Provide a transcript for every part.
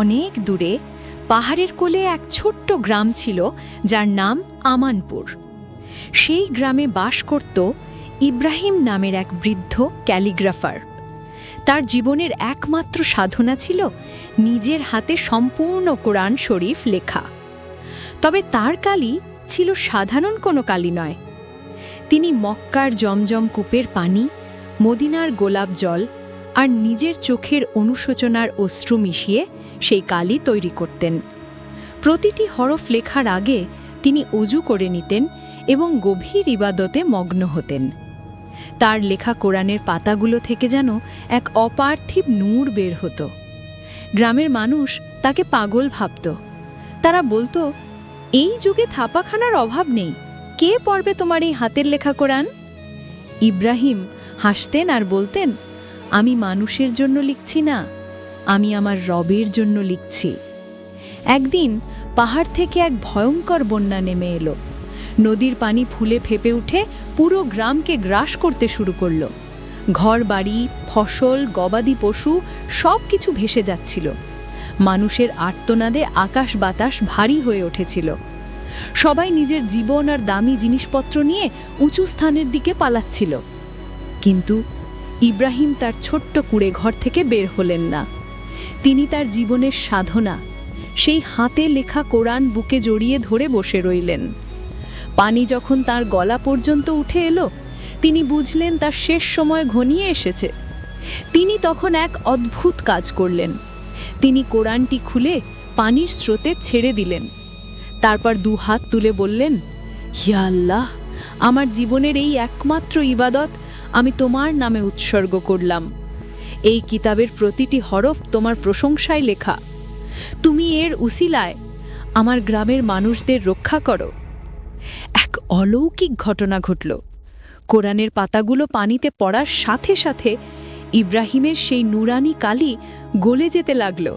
অনেক দূরে পাহাড়ের কোলে এক ছোট্ট গ্রাম ছিল যার নাম আমানপুর। সেই গ্রামে বাস করত ইব্রাহিম নামের এক বৃদ্ধ ক্যালিগ্রাফার। তার জীবনের একমাত্র সাধনা ছিল নিজের হাতে সম্পূর্ণ কোরআন শরীফ লেখা। তবে তার কালি ছিল সাধারণ কোনো কালি নয়। তিনি মক্কার জমজম কূপের পানি, মদিনার গোলাপ জল আর নিজের চোখের অনুশোচনার অশ্রু মিশিয়ে সেই কালি তৈরি করতেন। প্রতিটি হরফ লেখার আগে তিনি অজু করে নিতেন এবং গভীর ইবাদতে মগ্ন হতেন। তার লেখা কোরআনের পাতাগুলো থেকে যেন এক অপার্থিব নূর বের হতো। গ্রামের মানুষ তাকে পাগল ভাবত। তারা বলতো, এই যুগে থাপাখানার অভাব নেই। কে পড়বে তোমার এই হাতের লেখা কোরআন? ইব্রাহিম হাসতেন আর বলতেন আমি মানুষের জন্য লিখছি না, আমি আমার রবের জন্য লিখছি। একদিন পাহাড় থেকে এক ভয়ঙ্কর বন্যা নেমে এলো। নদীর পানি ফুলে ফেপে উঠে পুরো গ্রামকে গ্রাস করতে শুরু করল। ঘর বাড়ি ফসল, গবাদি পশু সব কিছু ভেসে যাচ্ছিল। মানুষের আর্তনাদে আকাশ বাতাস ভারী হয়ে উঠেছিল। সবাই নিজের জীবন আর দামি জিনিসপত্র নিয়ে উঁচু স্থানের দিকে পালাচ্ছিল। কিন্তু ইব্রাহিম তার ছোট্ট কুড়ে ঘর থেকে বের হলেন না। তিনি তার জীবনের সাধনা, সেই হাতে লেখা কোরআন বুকে জড়িয়ে ধরে বসে রইলেন। পানি যখন তার গলা পর্যন্ত উঠে এলো, তিনি বুঝলেন তার শেষ সময় ঘনিয়ে এসেছে। তিনি তখন এক অদ্ভুত কাজ করলেন। তিনি কোরআনটি খুলে পানির স্রোতে ছেড়ে দিলেন। তারপর দু হাত তুলে বললেন হিয়া আল্লাহ, আমার জীবনের এই একমাত্র ইবাদত আমি তোমার নামে উৎসর্গ করলাম। এই কিতাবের প্রতিটি হরফ তোমার প্রশংসায় লেখা। তুমি এর উসিলায় আমার গ্রামের মানুষদের রক্ষা করো। এক অলৌকিক ঘটনা ঘটল। কোরআনের পাতাগুলো পানিতে পড়ার সাথে সাথে ইব্রাহিমের সেই নুরানি কালি গলে যেতে লাগল।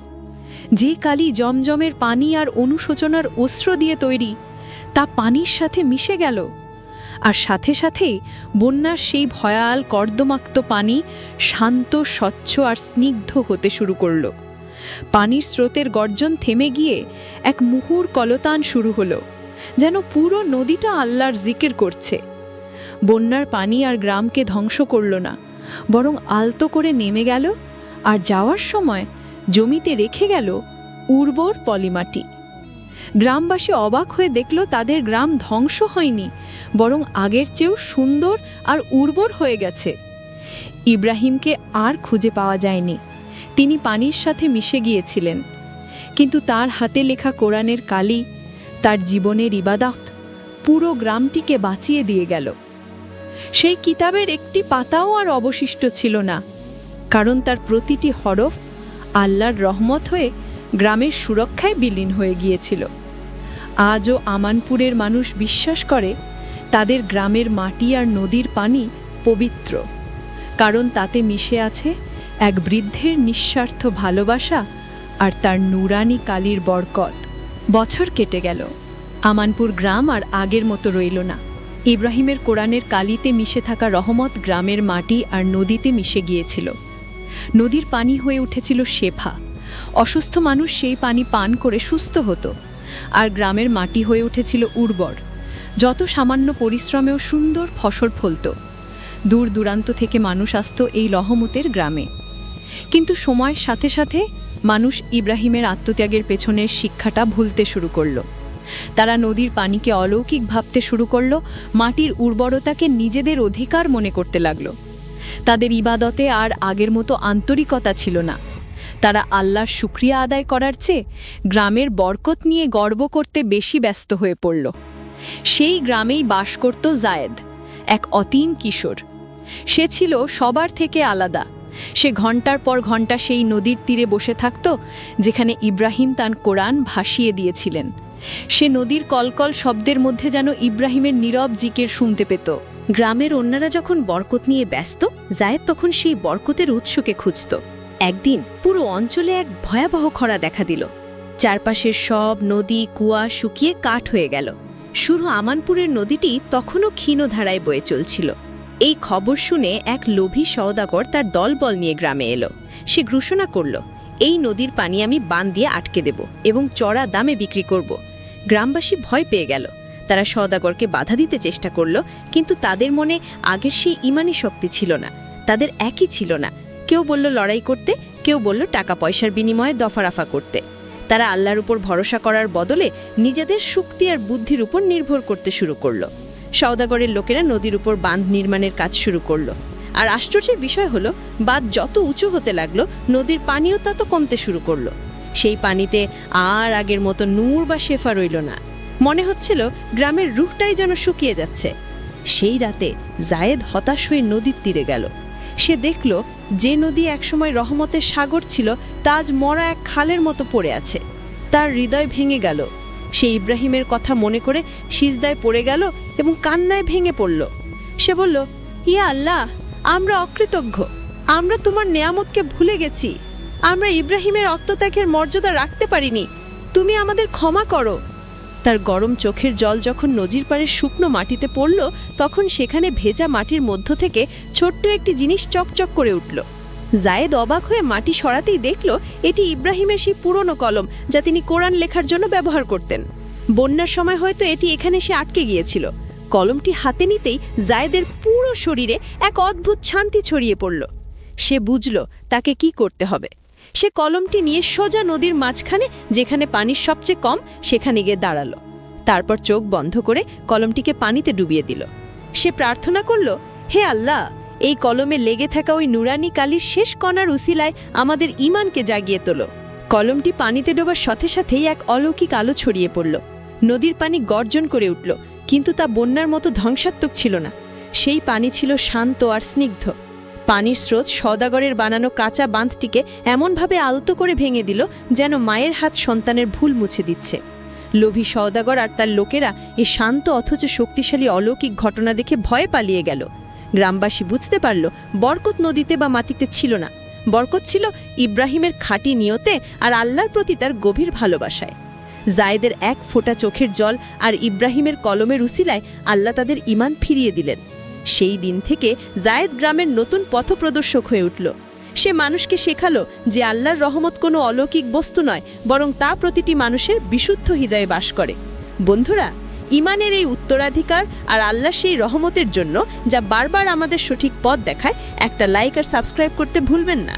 যে কালি জমজমের পানি আর অনুশোচনার অস্ত্র দিয়ে তৈরি, তা পানির সাথে মিশে গেল। আর সাথে সাথেই বন্যার সেই ভয়াল কর্দমাক্ত পানি শান্ত, স্বচ্ছ আর স্নিগ্ধ হতে শুরু করল। পানির স্রোতের গর্জন থেমে গিয়ে এক মুহুর কলতান শুরু হলো, যেন পুরো নদীটা আল্লাহর জিকির করছে। বন্যার পানি আর গ্রামকে ধ্বংস করল না, বরং আলতো করে নেমে গেল আর যাওয়ার সময় জমিতে রেখে গেল উর্বর পলিমাটি। গ্রামবাসী অবাক হয়ে দেখল তাদের গ্রাম ধ্বংস হয়নি, বরং আগের চেয়েও সুন্দর আর উর্বর হয়ে গেছে। ইব্রাহিমকে আর খুঁজে পাওয়া যায়নি। তিনি পানির সাথে মিশে গিয়েছিলেন। কিন্তু তার হাতে লেখা কোরআনের কালি, তার জীবনের ইবাদত, পুরো গ্রামটিকে বাঁচিয়ে দিয়ে গেল। সেই কিতাবের একটি পাতাও আর অবশিষ্ট ছিল না, কারণ তার প্রতিটি হরফ আল্লাহর রহমত হয়ে গ্রামের সুরক্ষায় বিলীন হয়ে গিয়েছিল। আজও আমানপুরের মানুষ বিশ্বাস করে, তাদের গ্রামের মাটি আর নদীর পানি পবিত্র, কারণ তাতে মিশে আছে এক বৃদ্ধের নিঃস্বার্থ ভালোবাসা আর তার নুরানি কালির বরকত। বছর কেটে গেল। আমানপুর গ্রাম আর আগের মতো রইল না। ইব্রাহিমের কোরআনের কালিতে মিশে থাকা রহমত গ্রামের মাটি আর নদীতে মিশে গিয়েছিল। নদীর পানি হয়ে উঠেছিল শেফা। অসুস্থ মানুষ সেই পানি পান করে সুস্থ হতো, আর গ্রামের মাটি হয়ে উঠেছিল উর্বর। যত সামান্য পরিশ্রমেও সুন্দর ফসল ফলত। দূর দূরান্ত থেকে মানুষ আসত এই রহমতের গ্রামে। কিন্তু সময়ের সাথে সাথে মানুষ ইব্রাহিমের আত্মত্যাগের পেছনের শিক্ষাটা ভুলতে শুরু করল। তারা নদীর পানিকে অলৌকিক ভাবতে শুরু করল, মাটির উর্বরতাকে নিজেদের অধিকার মনে করতে লাগল। তাদের ইবাদতে আর আগের মতো আন্তরিকতা ছিল না। তারা আল্লাহর শুক্রিয়া আদায় করার চেয়ে গ্রামের বরকত নিয়ে গর্ব করতে বেশি ব্যস্ত হয়ে পড়ল। সেই গ্রামেই বাস করত জায়েদ, এক অতীন কিশোর। সে ছিল সবার থেকে আলাদা। সে ঘণ্টার পর ঘণ্টা সেই নদীর তীরে বসে থাকত, যেখানে ইব্রাহিম তার কোরআন ভাসিয়ে দিয়েছিলেন। সে নদীর কলকল শব্দের মধ্যে যেন ইব্রাহিমের নীরব জিকের শুনতে পেত। গ্রামের অন্যরা যখন বরকত নিয়ে ব্যস্ত, জায়েদ তখন সেই বরকতের উৎসকে খুঁজত। একদিন পুরো অঞ্চলে এক ভয়াবহ খরা দেখা দিল। চারপাশের সব নদী, কুয়া শুকিয়ে কাঠ হয়ে গেল। শুরু আমানপুরের নদীটি তখনও ক্ষীণ ধারায় বয়ে চলছিল। এই খবর শুনে এক লোভী সওদাগর তার দলবল নিয়ে গ্রামে এলো। সে ঘোষণা করল, এই নদীর পানি আমি বান দিয়ে আটকে দেব এবং চড়া দামে বিক্রি করব। গ্রামবাসী ভয় পেয়ে গেল। তারা সওদাগরকে বাধা দিতে চেষ্টা করল, কিন্তু তাদের মনে আগের সেই ইমানি শক্তি ছিল না। তাদের একই ছিল না। কেউ বলল লড়াই করতে, কেউ বলল টাকা পয়সার বিনিময়ে দফারাফা করতে। তারা আল্লাহর উপর ভরসা করার বদলে নিজেদের শক্তি আর বুদ্ধির উপর নির্ভর করতে শুরু করল। সওদাগরের লোকেরা নদীর উপর বাঁধ নির্মাণের কাজ শুরু করল। আর আশ্চর্যের বিষয় হলো, বাঁধ যত উঁচু হতে লাগল, নদীর পানিও তত কমতে শুরু করল। সেই পানিতে আর আগের মতো নূর বা শেফা রইল না। মনে হচ্ছিল গ্রামের রুখটাই যেন শুকিয়ে যাচ্ছে। সেই রাতে জায়েদ হতাশ হয়ে নদীর তীরে গেল। সে দেখল যে নদী একসময় রহমতের সাগর ছিল তাজ মরা এক খালের মতো পড়ে আছে। তার হৃদয় ভেঙে গেল। সে ইব্রাহিমের কথা মনে করে সিজদায় পড়ে গেল এবং কান্নায় ভেঙে পড়ল। সে বলল, ইয়া আল্লাহ, আমরা অকৃতজ্ঞ। আমরা তোমার নেয়ামতকে ভুলে গেছি। আমরা ইব্রাহিমের অত্যাত্যাগের মর্যাদা রাখতে পারিনি। তুমি আমাদের ক্ষমা করো। তার গরম চোখের জল যখন নজির পাড়ের শুকনো মাটিতে পড়ল, তখন সেখানে ভেজা মাটির মধ্য থেকে ছোট্ট একটি জিনিস চকচক করে উঠল। জায়েদ অবাক হয়ে মাটি সরাতেই দেখল, এটি ইব্রাহিমের সেই পুরনো কলম যা তিনি কোরআন লেখার জন্য ব্যবহার করতেন। বন্যার সময় হয়তো এটি এখানে সে আটকে গিয়েছিল। কলমটি হাতে নিতেই জায়েদের পুরো শরীরে এক অদ্ভুত শান্তি ছড়িয়ে পড়ল। সে বুঝল, তাকে কি করতে হবে। সে কলমটি নিয়ে সোজা নদীর মাঝখানে, যেখানে পানির সবচেয়ে কম, সেখানে গিয়ে দাঁড়াল। তারপর চোখ বন্ধ করে কলমটিকে পানিতে ডুবিয়ে দিল। সে প্রার্থনা করল, হে আল্লাহ, এই কলমে লেগে থাকা ওই নুরানি কালির শেষ কণার উসিলায় আমাদের ইমানকে জাগিয়ে তোলো। কলমটি পানিতে ডোবার সাথে সাথেই এক অলৌকিক আলো ছড়িয়ে পড়ল। নদীর পানি গর্জন করে উঠল, কিন্তু তা বন্যার মতো ধ্বংসাত্মক ছিল না। সেই পানি ছিল শান্ত আর স্নিগ্ধ। পানির স্রোত সদাগরের বানানো কাঁচা বাঁধটিকে এমনভাবে আলতো করে ভেঙে দিল যেন মায়ের হাত সন্তানের ভুল মুছে দিচ্ছে। লোভী সওদাগর আর তার লোকেরা এ শান্ত অথচ শক্তিশালী অলৌকিক ঘটনা দেখে ভয়ে পালিয়ে গেল। গ্রামবাসী বুঝতে পারল, বরকত নদীতে বা মাটিতে ছিল না। বরকত ছিল ইব্রাহিমের খাঁটি নিয়তে আর আল্লাহর প্রতি তার গভীর ভালোবাসায়। জায়েদের এক ফোঁটা চোখের জল আর ইব্রাহিমের কলমের উসিলায় আল্লাহ তাদের ইমান ফিরিয়ে দিলেন। সেই দিন থেকে জায়েদ গ্রামের নতুন পথপ্রদর্শক হয়ে উঠল। সে মানুষকে শেখালো যে আল্লাহর রহমত কোনো অলৌকিক বস্তু নয়, বরং তা প্রতিটি মানুষের বিশুদ্ধ হৃদয়ে বাস করে। বন্ধুরা, ইমানের এই উত্তরাধিকার আর আল্লাহ সেই রহমতের জন্য যা বারবার আমাদের সঠিক পথ দেখায়, একটা লাইক আর সাবস্ক্রাইব করতে ভুলবেন না।